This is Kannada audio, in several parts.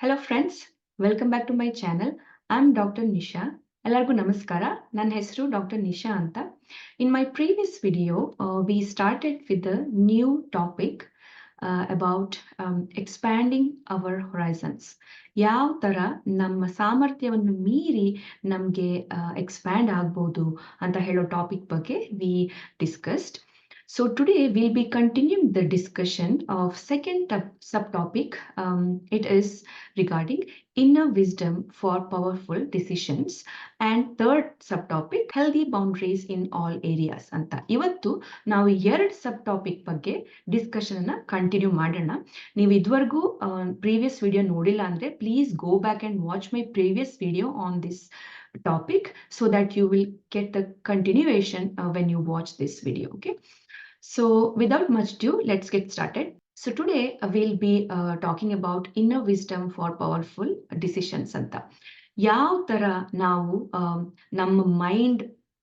Hello friends welcome back to my channel I am doctor Nisha ಎಲ್ಲರಿಗೂ ನಮಸ್ಕಾರ. ನನ್ನ ಹೆಸರು ಡಾಕ್ಟರ್ ನಿಶಾ ಅಂತ. In my previous video we started with a new topic about expanding our horizons ಯಾವ ಥರ ನಮ್ಮ ಸಾಮರ್ಥ್ಯವನ್ನು ಮೀರಿ ನಮಗೆ ಎಕ್ಸ್ಪ್ಯಾಂಡ್ ಆಗ್ಬೋದು ಅಂತ ಹೇಳೋ ಟಾಪಿಕ್ ಬಗ್ಗೆ we discussed So today we'll be continuing the discussion of second subtopic. Um, it is regarding inner wisdom for powerful decisions. And third subtopic, healthy boundaries in all areas. ಅಂತ ಇವತ್ತು ನಾವು ಎರಡು ಸಬ್ ಟಾಪಿಕ್ ಬಗ್ಗೆ ಡಿಸ್ಕಷನ್ ಅನ್ನ ಕಂಟಿನ್ಯೂ ಮಾಡೋಣ ನೀವು ಇದುವರೆಗೂ ಪ್ರೀವಿಯಸ್ ವಿಡಿಯೋ ನೋಡಿಲ್ಲ ಅಂದ್ರೆ please go back and watch my previous video on this topic so that you will get the continuation uh, when you watch this video okay So without much ado let's get started. So today uh, we'll be uh, talking about inner wisdom for powerful decisions ಅಂತ ಯಾವ ತರ ನಾವು ನಮ್ಮ ಮೈಂಡ್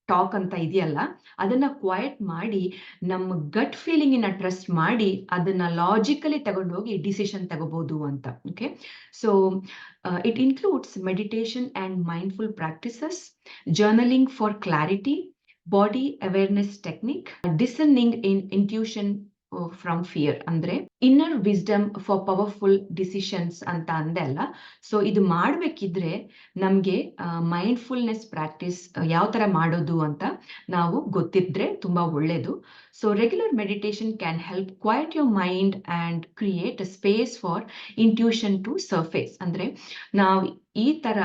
ಟಾಕ್ ಅಂತ ಇದೆಯಲ್ಲ ಅದನ್ನ ಕ್ವಾಯಟ್ ಮಾಡಿ ನಮ್ಮ ಗಟ್ ಫೀಲಿಂಗ್ ಇನ್ನ ಟ್ರಸ್ಟ್ ಮಾಡಿ ಅದನ್ನ ಲಾಜಿಕಲಿ ತಗೊಂಡೋಗಿ ಡಿಸಿಷನ್ ತಗೋಬಹುದು ಅಂತ okay so it includes meditation and mindful practices journaling for clarity body awareness technique discerning in intuition from fear ಅಂದ್ರೆ inner wisdom for powerful decisions ಅಂತ ಅಂದೆ ಅಲ್ಲ. ಸೊ ಇದು ಮಾಡ್ಬೇಕಿದ್ರೆ ನಮ್ಗೆ ಮೈಂಡ್ಫುಲ್ನೆಸ್ ಪ್ರಾಕ್ಟೀಸ್ ಯಾವ ತರ ಮಾಡೋದು ಅಂತ ನಾವು ಗೊತ್ತಿದ್ರೆ ತುಂಬಾ ಒಳ್ಳೇದು. So regular meditation can help quiet your mind and create space for intuition to surface ಅಂದ್ರೆ ನಾವು ಈ ತರ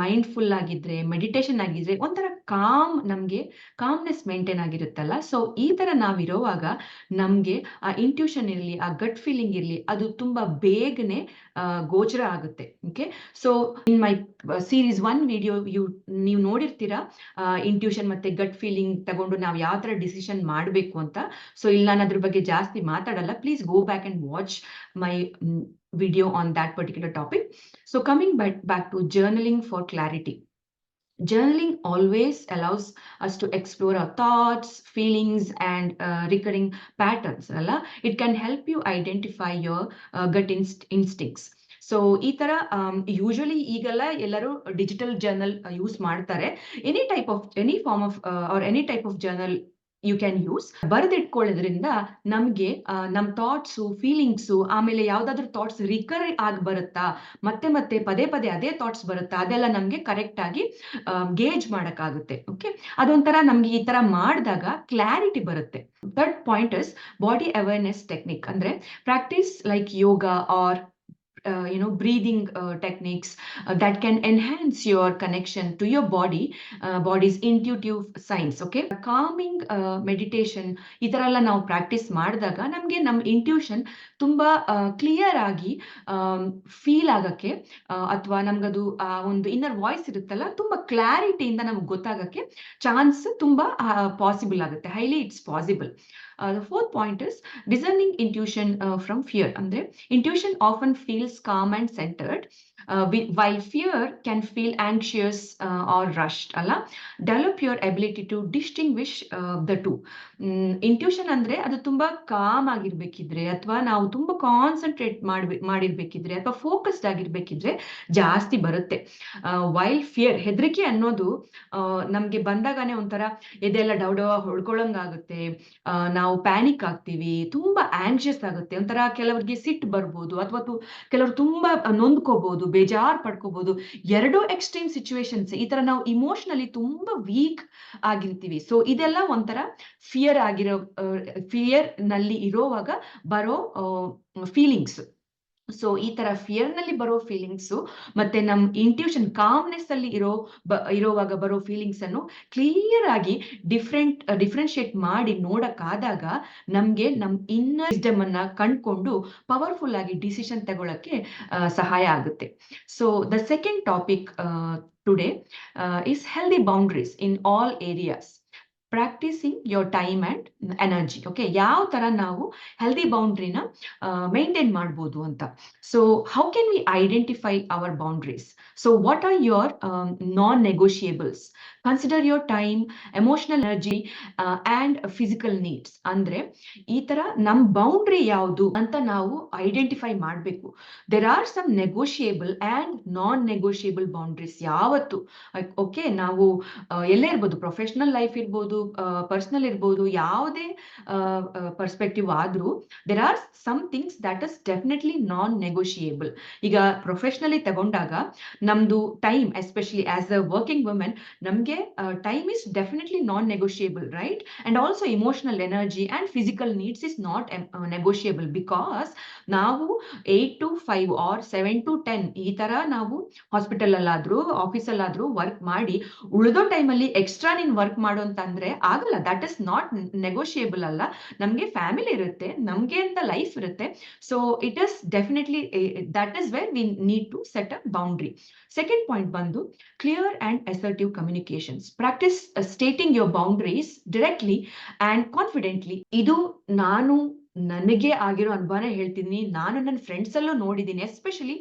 ಮೈಂಡ್ಫುಲ್ ಆಗಿದ್ರೆ ಮೆಡಿಟೇಷನ್ ಆಗಿದ್ರೆ ಒಂಥರ ಕಾಮ್ ನಮ್ಗೆ ಕಾಮ್ನೆಸ್ ಮೇಂಟೈನ್ ಆಗಿರುತ್ತಲ್ಲ. ಸೊ ಈ ತರ ನಾವಿರೋವಾಗ ನಮ್ಗೆ ಆ ಇಂಟ್ಯೂಷನ್ ಇರಲಿ, ಆ ಗಟ್ ಫೀಲಿಂಗ್ ಇರಲಿ, ಅದು ತುಂಬಾ ಬೇಗನೆ ಗೋಚರ ಆಗುತ್ತೆ. Okay so in my series one video you ನೀವು ನೋಡಿರ್ತೀರಾ ಇಂಟ್ಯೂಷನ್ ಮತ್ತೆ ಗಟ್ ಫೀಲಿಂಗ್ ತಗೊಂಡು ನಾವು ಯಾವ ತರ ಡಿಸಿಷನ್ ಮಾಡಬೇಕು ಅಂತ. ಸೊ ಇಲ್ಲಿ ನಾನು ಅದ್ರ ಬಗ್ಗೆ ಜಾಸ್ತಿ ಮಾತಾಡಲ್ಲ. Please go back and watch my video on that particular topic. So coming back, back to journaling for clarity. Journaling always allows us to explore our thoughts, feelings, and uh, recurring patterns. It can help you identify your uh, gut inst instincts. So ಈ ತರ ಯೂಶಲಿ ಈಗೆಲ್ಲ ಎಲ್ಲರೂ ಡಿಜಿಟಲ್ ಜರ್ನಲ್ ಯೂಸ್ ಮಾಡ್ತಾರೆ any type of any form of or any type of journal you can use ಬರೆದಿಟ್ಕೊಳ್ಳೋದ್ರಿಂದ ನಮ್ಗೆ ನಮ್ ಥಾಟ್ಸು ಫೀಲಿಂಗ್ಸು ಆಮೇಲೆ ಯಾವ್ದಾದ್ರು ಥಾಟ್ಸ್ ರಿಕರ್ ಆಗಿ ಬರುತ್ತಾ? ಮತ್ತೆ ಮತ್ತೆ ಪದೇ ಪದೇ ಅದೇ ಥಾಟ್ಸ್ ಬರುತ್ತಾ? ಅದೆಲ್ಲ ನಮ್ಗೆ ಕರೆಕ್ಟ್ ಆಗಿ ಗೇಜ್ ಮಾಡೋಕ್ಕಾಗುತ್ತೆ ಓಕೆ ಅದೊಂಥರ ನಮ್ಗೆ ಈ ತರ ಮಾಡಿದಾಗ ಕ್ಲಾರಿಟಿ ಬರುತ್ತೆ. Third point is body awareness technique ಅಂದ್ರೆ practice like yoga or uh, you know breathing uh, techniques uh, that can enhance your connection to your body body's intuitive science okay calming meditation ಈ ಥರ ಎಲ್ಲ ನಾವು ಪ್ರಾಕ್ಟೀಸ್ ಮಾಡಿದಾಗ ನಮಗೆ ನಮ್ಮ ಇಂಟ್ಯೂಷನ್ ತುಂಬ ಕ್ಲಿಯರ್ ಆಗಿ ಫೀಲ್ ಆಗೋಕ್ಕೆ ಅಥವಾ ನಮ್ಗದು ಆ ಒಂದು ಇನ್ನರ್ ವಾಯ್ಸ್ ಇರುತ್ತಲ್ಲ ತುಂಬ ಕ್ಲಾರಿಟಿಯಿಂದ ನಮ್ಗೆ ಗೊತ್ತಾಗಕ್ಕೆ ಚಾನ್ಸ್ ತುಂಬ ಪಾಸಿಬಲ್ ಆಗುತ್ತೆ highly it's possible Uh, the fourth point is discerning intuition uh, from fear. And the intuition often feels calm and centered, and centered while fear can feel anxious or rushed ಅಲ್ಲ? Develop your ability to distinguish the two intuition ಅಂದ್ರೆ ಅದು ತುಂಬಾ ಕಾಮ್ ಆಗಿರ್ಬೇಕಿದ್ರೆ, ಅಥವಾ ನಾವು ತುಂಬಾ ಕಾನ್ಸಂಟ್ರೇಟ್ ಮಾಡ್ಬೇ, ಮಾಡಿರ್ಬೇಕಿದ್ರೆ, ಅಥವಾ ಫೋಕಸ್ಡ್ ಆಗಿರ್ಬೇಕಿದ್ರೆ ಜಾಸ್ತಿ ಬರುತ್ತೆ. ವೈಲ್ ಫಿಯರ್ ಹೆದರಿಕೆ ಅನ್ನೋದು ನಮ್ಗೆ ಬಂದಾಗನೇ ಒಂಥರ ಇದೆಲ್ಲ ಡವ್ ಡವ ಹೊಡ್ಕೊಳಂಗಾಗುತ್ತೆ ನಾವು ಪ್ಯಾನಿಕ್ ಆಗ್ತೀವಿ, ತುಂಬಾ ಆಂಕ್ಷಿಯಸ್ ಆಗುತ್ತೆ. ಒಂಥರ ಕೆಲವರಿಗೆ ಸಿಟ್ಟು ಬರ್ಬೋದು, ಅಥವಾ ಕೆಲವರು ತುಂಬಾ ನೊಂದ್ಕೋಬಹುದು ಬೇಜಾರ್ ಪಡ್ಕೋಬಹುದು ಎರಡು ಎಕ್ಸ್ಟ್ರೀಮ್ ಸಿಚುವೇಶನ್ಸ್ ಈ ತರ ನಾವು ಇಮೋಷನಲಿ ತುಂಬಾ ವೀಕ್ ಆಗಿರ್ತೀವಿ. ಸೊ ಇದೆಲ್ಲ ಒಂಥರ ಫಿಯರ್ ಆಗಿರೋ ಫಿಯರ್ನಲ್ಲಿ ಇರೋವಾಗ ಬರೋ ಫೀಲಿಂಗ್ಸ್ ಸೊ ಈ ತರ ಫಿಯರ್ನಲ್ಲಿ ಬರೋ ಫೀಲಿಂಗ್ಸು ಮತ್ತೆ ನಮ್ ಇಂಟ್ಯೂಷನ್ ಕಾಮ್ನೆಸ್ ಅಲ್ಲಿ ಇರೋ ಇರೋವಾಗ ಬರೋ ಫೀಲಿಂಗ್ಸ್ ಅನ್ನು ಕ್ಲಿಯರ್ ಆಗಿ ಡಿಫ್ರೆಂಟ್ ಡಿಫ್ರೆನ್ಶಿಯೇಟ್ ಮಾಡಿ ನೋಡಕ್ಕಾದಾಗ ನಮ್ಗೆ ನಮ್ ಇನ್ನರ್ ಸಿಸ್ಟಮ್ ಅನ್ನ ಕಂಡ್ಕೊಂಡು ಪವರ್ಫುಲ್ ಆಗಿ ಡಿಸಿಷನ್ ತಗೊಳಕ್ಕೆ ಸಹಾಯ ಆಗುತ್ತೆ. So the second topic today is healthy boundaries in all areas practicing your time and energy okay ಯಾವ ಥರ ನಾವು ಹೆಲ್ದಿ ಬೌಂಡ್ರಿನ ಮೇಂಟೈನ್ ಮಾಡ್ಬೋದು ಅಂತ so how can we identify our boundaries so what are your non negotiables consider your time emotional energy and physical needs ಅಂದ್ರೆ ಈ ತರ ನಮ್ ಬೌಂಡ್ರಿ ಯಾವುದು ಅಂತ ನಾವು ಐಡೆಂಟಿಫೈ ಮಾಡಬೇಕು. There are some negotiable and non negotiable boundaries ಯಾವತ್ತು ಓಕೆ ನಾವು ಎಲ್ಲೇ ಇರ್ಬೋದು ಪ್ರೊಫೆಷನಲ್ ಲೈಫ್ ಇರ್ಬೋದು ಪರ್ಸನಲ್ ಇರ್ಬೋದು, ಯಾವುದೇ ಪರ್ಸ್ಪೆಕ್ಟಿವ್ ಆದ್ರೂ there are some things that is definitely non negotiable ಈಗ ಪ್ರೊಫೆಷನಲಿ ತಗೊಂಡಾಗ ನಮ್ದು time especially as a working women ನಮಗೆ time is definitely non negotiable right and also emotional energy and physical needs is not negotiable because ನಾವು eight to five or seven to ten ಈ ತರ ನಾವು ಹಾಸ್ಪಿಟಲ್ ಅಲ್ಲಾದ್ರೂ ಆಫೀಸಲ್ಲಾದ್ರೂ ವರ್ಕ್ ಮಾಡಿ ಉಳಿದೋ ಟೈಮಲ್ಲಿ ಎಕ್ಸ್ಟ್ರಾ ನೀನ್ ವರ್ಕ್ ಮಾಡು ಅಂತಂದ್ರೆ ಆಗಲ್ಲ. ದಟ್ ಇಸ್ ನಾಟ್ ನೆಗೋಷಿಯೇಬಲ್ ಅಲ್ಲ. ನಮ್ಗೆ ಫ್ಯಾಮಿಲಿ ಇರುತ್ತೆ, ನಮ್ಗೆ ಅಂತ ಲೈಫ್ ಇರುತ್ತೆ. So it is definitely that is where we need to set up boundary second point ಬಂದು clear and assertive communications practice stating your boundaries directly and confidently ಇದು ನಾನು ನನಗೆ ಆಗಿರೋ ಅನುಭವನೇ ಹೇಳ್ತೀನಿ. ನಾನು ನನ್ನ ಫ್ರೆಂಡ್ಸ್ ಅಲ್ಲೂ ನೋಡಿದ್ದೀನಿ especially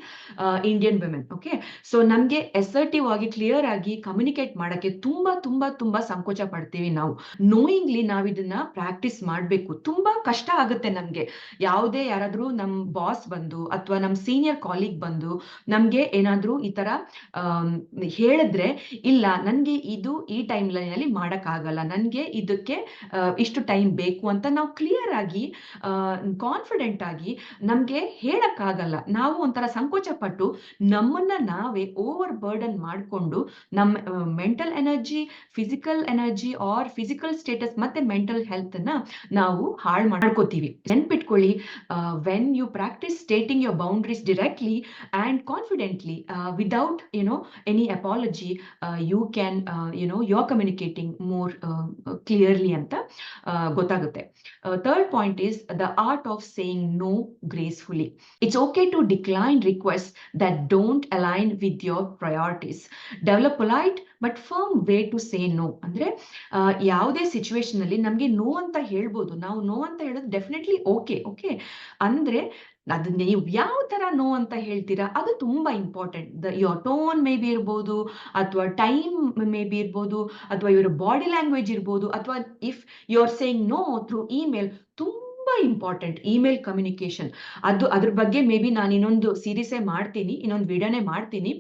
Indian women okay so ನಮಗೆ ಎಸರ್ಟಿವ್ ಆಗಿ ಕ್ಲಿಯರ್ ಆಗಿ ಕಮ್ಯುನಿಕೇಟ್ ಮಾಡಕ್ಕೆ ತುಂಬಾ ತುಂಬಾ ತುಂಬಾ ಸಂಕೋಚ ಪಡ್ತೀವಿ ನಾವು. ನೋಯಿಂಗ್ಲಿ ನಾವು ಇದನ್ನ ಪ್ರಾಕ್ಟೀಸ್ ಮಾಡಬೇಕು. ತುಂಬಾ ಕಷ್ಟ ಆಗುತ್ತೆ ನಮಗೆ. ಯಾವುದೇ ಯಾರಾದ್ರೂ ನಮ್ಮ ಬಾಸ್ ಬಂದು ಅಥವಾ ನಮ್ಮ ಸೀನಿಯರ್ ಕಾಲೀಗ್ ಬಂದು ನಮಗೆ ಏನಾದ್ರೂ ಈ ತರ ಹೇಳಿದ್ರೆ, ಇಲ್ಲ, ನನಗೆ ಇದು ಈ ಟೈಮ್ ಲೈನ್ ಲೈನಲ್ಲಿ ಆಗಲ್ಲ ನನಗೆ ಇದಕ್ಕೆ ಇಷ್ಟು ಟೈಮ್ ಬೇಕು ಅಂತ ನಾವು ಕ್ಲಿಯರ್ ಆಗಿ ಕಾನ್ಫಿಡೆಂಟ್ ಆಗಿ ನಮಗೆ ಹೇಳಕ್ಕಾಗಲ್ಲ. ನಾವು ಒಂಥರ ಸಂಕೋಚ ಪಟ್ಟು ನಮ್ಮನ್ನ ನಾವೇ ಓವರ್ ಬರ್ಡನ್ ಮಾಡಿಕೊಂಡು ನಮ್ಮ mental energy physical energy or physical status ಮತ್ತೆ ಮೆಂಟಲ್ ಹೆಲ್ತ್ ಅನ್ನ ನಾವು ಹಾಳು ಮಾಡ್ಕೋತೀವಿ. ನೆನ್ಪಿಟ್ಕೊಳ್ಳಿ when you practice stating your boundaries directly and confidently without you know any apology you can you know your communicating more clearly ಅಂತ ಗೊತ್ತಾಗುತ್ತೆ. Third point is the art of saying no gracefully. It's okay to decline requests that don't align with your priorities. Develop polite but firm way to say no ಅಂದ್ರೆ ಯಾವುದೇ ಸಿಚುವೇಶನ್ ಅಲ್ಲಿ ನಮಗೆ ನೋ ಅಂತ ಹೇಳ್ಬೋದು ನಾವು ನೋ ಅಂತ ಹೇಳೋದು ಡೆಫಿನೆಟ್ಲಿ ಓಕೆ ಓಕೆ ಅಂದ್ರೆ, ಅದು ನೀವು ಯಾವ ತರ ನೋ ಅಂತ ಹೇಳ್ತೀರಾ, ಅದು ತುಂಬಾ important the your tone may be ಇರ್ಬೋದು, ಅಥವಾ ಟೈಮ್ ಮೇ ಬಿ ಇರ್ಬೋದು, ಅಥವಾ ಇವರ ಬಾಡಿ ಲ್ಯಾಂಗ್ವೇಜ್ ಇರ್ಬೋದು, ಅಥವಾ if you are saying no through email ತುಂಬ ಇಂಪಾರ್ಟೆಂಟ್ ಇಮೇಲ್ ಕಮ್ಯುನಿಕೇಶನ್ ಅದು ಅದ್ರ ಬಗ್ಗೆ ಮೇ ಬಿ ನಾನು ಇನ್ನೊಂದು ಸೀರೀಸೇ ಮಾಡ್ತೀನಿ, ಇನ್ನೊಂದು ವಿಡಿಯೋನೇ ಮಾಡ್ತೀನಿ.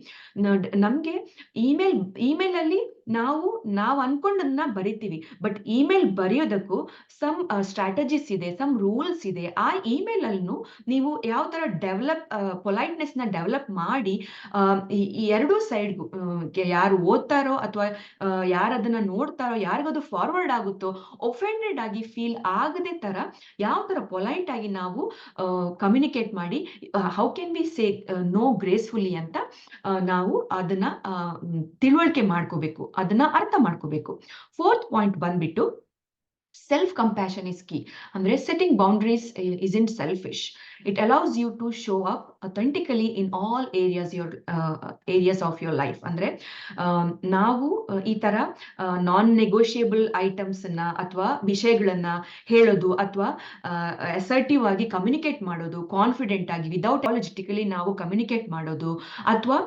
ನಮ್ಗೆ ಇಮೇಲ್ ಇಮೇಲ್ ಅಲ್ಲಿ ನಾವು ನಾವು ಅನ್ಕೊಂಡನ್ನ ಬರಿತೀವಿ. ಬಟ್ ಇಮೇಲ್ ಬರೆಯೋದಕ್ಕೂ ಸಮ್ ಸ್ಟ್ರಾಟಜೀಸ್ ಇದೆ ಸಮ್ ರೂಲ್ಸ್ ಇದೆ. ಆ ಇಮೇಲ್ ಅಲ್ಲೂ ನೀವು ಯಾವ ತರ ಡೆವಲಪ್ ಪೊಲೈಟ್ನೆಸ್ನ ಡೆವಲಪ್ ಮಾಡಿ ಈ ಎರಡೂ ಸೈಡ್ ಯಾರು ಓದ್ತಾರೋ ಅಥವಾ ಯಾರು ಅದನ್ನ ನೋಡ್ತಾರೋ, ಯಾರಿಗದು ಫಾರ್ವರ್ಡ್ ಆಗುತ್ತೋ ಒಫೆಂಡೆಡ್ ಆಗಿ ಫೀಲ್ ಆಗದೆ ತರ ಯಾವ ತರ ಪೊಲೈಟ್ ಆಗಿ ನಾವು ಕಮ್ಯುನಿಕೇಟ್ ಮಾಡಿ how can be say no gracefully ಅಂತ ನಾವು ಅದನ್ನ ತಿಳುವಳಿಕೆ ಮಾಡ್ಕೋಬೇಕು. ಅದನ್ನ ಅರ್ಥ ಮಾಡ್ಕೋಬೇಕು. ಫೋರ್ತ್ ಪಾಯಿಂಟ್ ಬಂದ್ಬಿಟ್ಟು ಸೆಲ್ಫ್ ಕಂಪ್ಯಾಷನ್ ಇಸ್ ಕೀ ಅಂದ್ರೆ setting boundaries is in selfish it allows you to show up authentically in all areas your areas of your life ಅಂದ್ರೆ ನಾವು ಈ ತರ ನಾನ್ ನೆಗೋಷಿಯೇಬಲ್ ಐಟಮ್ಸ್ ಅನ್ನ ಅಥವಾ ವಿಷಯಗಳನ್ನ ಹೇಳೋದು ಅಥವಾ ಅಸರ್ಟಿವ್ ಆಗಿ ಕಮ್ಯುನಿಕೇಟ್ ಮಾಡೋದು ಕಾನ್ಫಿಡೆಂಟ್ ಆಗಿ ವಿದೌಟ್ ಆಲಜಿಟಿಕಲಿ ನಾವು ಕಮ್ಯುನಿಕೇಟ್ ಮಾಡೋದು ಅಥವಾ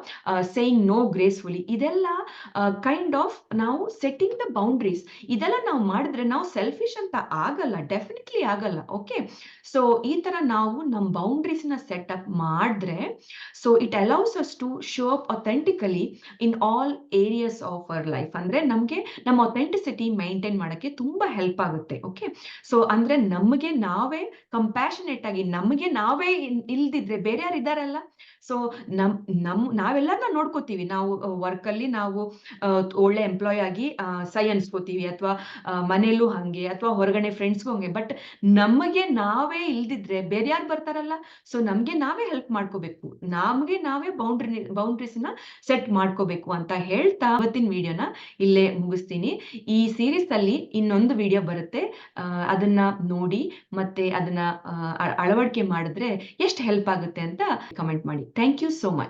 ಸೇಯಿಂಗ್ ನೋ ಗ್ರೇಸ್ಫುಲಿ ಇದೆಲ್ಲ ಕೈಂಡ್ ಆಫ್ ನಾವು ಸೆಟ್ಟಿಂಗ್ ದ ಬೌಂಡ್ರೀಸ್ ಇದೆಲ್ಲ ನಾವು ಮಾಡಿದ್ರೆ ನಾವು ಸೆಲ್ಫಿಶ್ ಅಂತ ಆಗಲ್ಲ ಡೆಫಿನೆಟ್ಲಿ ಆಗಲ್ಲ ಓಕೆ ಸೊ ಈ ತರ ನಾವು ನಮ್ಮ ಬೌಂಡ್ರೀಸ್ನ ಸೆಟ್ ಅಪ್ ಮಾಡಿದ್ರೆ so it allows us to show up authentically in all areas of our life ಅಂದ್ರೆ ನಮಗೆ ನಮ್ಮ ಅಥೆಂಟಿಸಿಟಿ ಮೈಂಟೈನ್ ಮಾಡೋಕ್ಕೆ ತುಂಬಾ ಹೆಲ್ಪ್ ಆಗುತ್ತೆ ಓಕೆ ಸೊ ಅಂದ್ರೆ ನಮಗೆ ನಾವೇ ಕಂಪ್ಯಾಷನೇಟ್ ಆಗಿ ನಮಗೆ ನಾವೇ ಇಲ್ದಿದ್ರೆ ಬೇರೆ ಯಾರು ಇದಾರಲ್ಲ ಸೊ ನಮ್ ನಮ್, ನಾವೆಲ್ಲರನ್ನ ನೋಡ್ಕೋತೀವಿ. ನಾವು ವರ್ಕ್ ಅಲ್ಲಿ ನಾವು ಒಳ್ಳೆ ಎಂಪ್ಲಾಯ್ ಆಗಿ ಸೈ ಅನ್ಸ್ಕೋತೀವಿ ಅಥವಾ ಮನೆಯಲ್ಲೂ ಹಂಗೆ ಅಥವಾ ಹೊರಗಡೆ ಫ್ರೆಂಡ್ಸ್ಗೂ ಹಂಗೆ. ಬಟ್ ನಮಗೆ ನಾವೇ ಇಲ್ದಿದ್ರೆ ಬೇರೆ ಯಾರು ಬರ್ತಾರಲ್ಲ? ಸೊ ನಮ್ಗೆ ನಾವೇ ಹೆಲ್ಪ್ ಮಾಡ್ಕೋಬೇಕು. ನಮ್ಗೆ ನಾವೇ ಬೌಂಡ್ರಿ ಬೌಂಡ್ರೀಸ್ನ ಸೆಟ್ ಮಾಡ್ಕೋಬೇಕು ಅಂತ ಹೇಳ್ತಾ ಅವತ್ತಿನ ವಿಡಿಯೋನ ಇಲ್ಲೇ ಮುಗಿಸ್ತೀನಿ. ಈ ಸೀರೀಸ್ ಅಲ್ಲಿ ಇನ್ನೊಂದು ವಿಡಿಯೋ ಬರುತ್ತೆ. ಅದನ್ನ ನೋಡಿ ಮತ್ತೆ ಅದನ್ನ ಅಳವಡಿಕೆ ಮಾಡಿದ್ರೆ ಎಷ್ಟು ಹೆಲ್ಪ್ ಆಗುತ್ತೆ ಅಂತ ಕಮೆಂಟ್ ಮಾಡಿ. Thank you so much